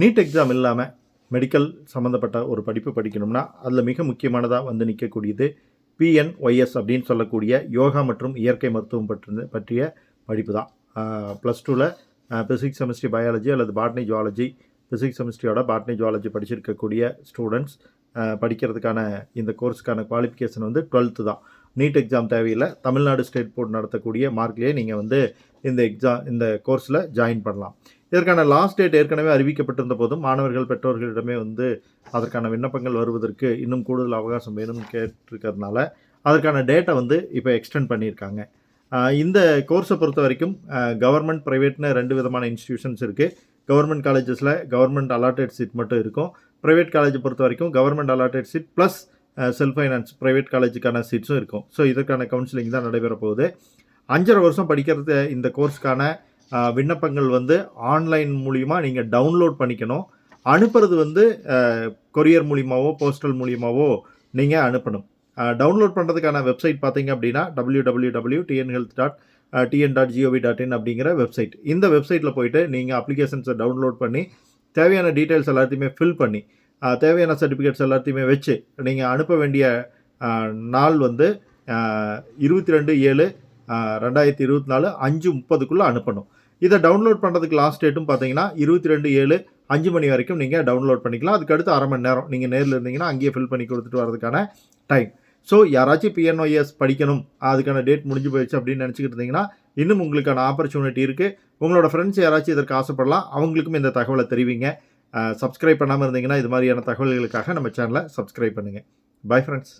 NEET exam இல்லாமல் medical சம்மந்தப்பட்ட ஒரு படிப்பு படிக்கணும்னா அதில் மிக முக்கியமானதாக வந்து நிற்கக்கூடியது பிஎன்ஒய்எஸ் அப்படின்னு சொல்லக்கூடிய யோகா மற்றும் இயற்கை மருத்துவம் பற்றி பற்றிய படிப்பு தான் ப்ளஸ் டூவில் ஃபிசிக்ஸ் செமிஸ்ட்ரி பயாலஜி அல்லது பாட்னி ஜுவாலஜி ஃபிசிக்ஸ் செமிஸ்ட்ரியோட பாட்னி ஜுவாலஜி படிச்சிருக்கக்கூடிய ஸ்டூடெண்ட்ஸ் படிக்கிறதுக்கான இந்த கோர்ஸுக்கான குவாலிஃபிகேஷன் வந்து டுவெல்த்து தான். நீட் எக்ஸாம் தேவையில்லை. தமிழ்நாடு ஸ்டேட் போர்டு நடத்தக்கூடிய மார்க்லேயே நீங்கள் வந்து இந்த எக்ஸாம் இந்த கோர்ஸில் ஜாயின் பண்ணலாம். இதற்கான லாஸ்ட் டேட் ஏற்கனவே அறிவிக்கப்பட்டிருந்த போதும் மாணவர்கள் பெற்றோர்களிடமே வந்து அதற்கான விண்ணப்பங்கள் வருவதற்கு இன்னும் கூடுதல் அவகாசம் வேணும்னு கேட்டிருக்கிறதுனால அதற்கான டேட்டை வந்து இப்போ எக்ஸ்டெண்ட் பண்ணியிருக்காங்க. இந்த கோர்ஸை பொறுத்த வரைக்கும் கவர்மெண்ட் ப்ரைவேட்னு ரெண்டு விதமான இன்ஸ்டிடியூஷன்ஸ் இருக்குது கவர்மெண்ட் காலேஜஸில் கவர்மெண்ட் அலாட்டட் சீட் மட்டும் இருக்கும். ப்ரைவேட் காலேஜை பொறுத்த வரைக்கும் government allotted seat plus self finance private காலேஜுக்கான சீட்ஸும் இருக்கும். ஸோ இதற்கான கவுன்சிலிங் தான் நடைபெற போகுது. அஞ்சரை வருஷம் படிக்கிறது இந்த கோர்ஸ்க்கான விண்ணப்பங்கள் வந்து ஆன்லைன் மூலிமா நீங்கள் டவுன்லோட் பண்ணிக்கணும். அனுப்புறது வந்து கொரியர் மூலியமாவோ போஸ்டல் மூலியமாகவோ நீங்கள் அனுப்பணும். டவுன்லோட் பண்ணுறதுக்கான வெப்சைட் பார்த்தீங்க அப்படின்னா W W W TN health dot TN dot GOV dot in அப்படிங்கிற வெப்சைட். இந்த வெப்சைட்டில் போயிட்டு நீங்கள் அப்ளிகேஷன்ஸை டவுன்லோட் பண்ணி தேவையான டீட்டெயில்ஸ் எல்லாத்தையுமே ஃபில் பண்ணி தேவையான சர்டிஃபிகேட்ஸ் எல்லாத்தையுமே வச்சு நீங்கள் அனுப்ப வேண்டிய நாள் வந்து இருபத்தி ரெண்டு ஏழு ரெண்டாயிரத்தி இருபத்தி நாலு அஞ்சு முப்பதுக்குள்ளே அனுப்பணும். இதை டவுன்லோட் பண்ணுறதுக்கு லாஸ்ட் டேட்டும் பார்த்தீங்கன்னா இருபத்தி ரெண்டு ஏழு அஞ்சு மணி வரைக்கும் நீங்கள் டவுன்லோட் பண்ணிக்கலாம். அதுக்கடுத்து அரை மணி நேரம் நீங்கள் நேரில் இருந்தீங்கன்னா அங்கேயே ஃபில் பண்ணி கொடுத்துட்டு வரதுக்கான டைம் ஸோ யாராச்சும் பிஎன்ஒஎஸ் படிக்கணும் அதுக்கான டேட் முடிஞ்சு போயிடுச்சு அப்படின்னு நினச்சிக்கிட்டு இருந்தீங்கன்னா இன்னும் உங்களுக்கான ஆப்பர்ச்சுனிட்டி இருக்குது உங்களோட ஃப்ரெண்ட்ஸ் யாராச்சும் இதற்கு ஆசைப்படலாம் அவங்களுக்கும் இந்த தகவலை தெரிவிங்க. சப்ஸ்கிரைப் பண்ணாமல் இருந்தீங்கன்னா இது மாதிரியான தகவல்களுக்காக நம்ம சேனலை சப்ஸ்கிரைப் பண்ணுங்கள் பை ஃப்ரெண்ட்ஸ்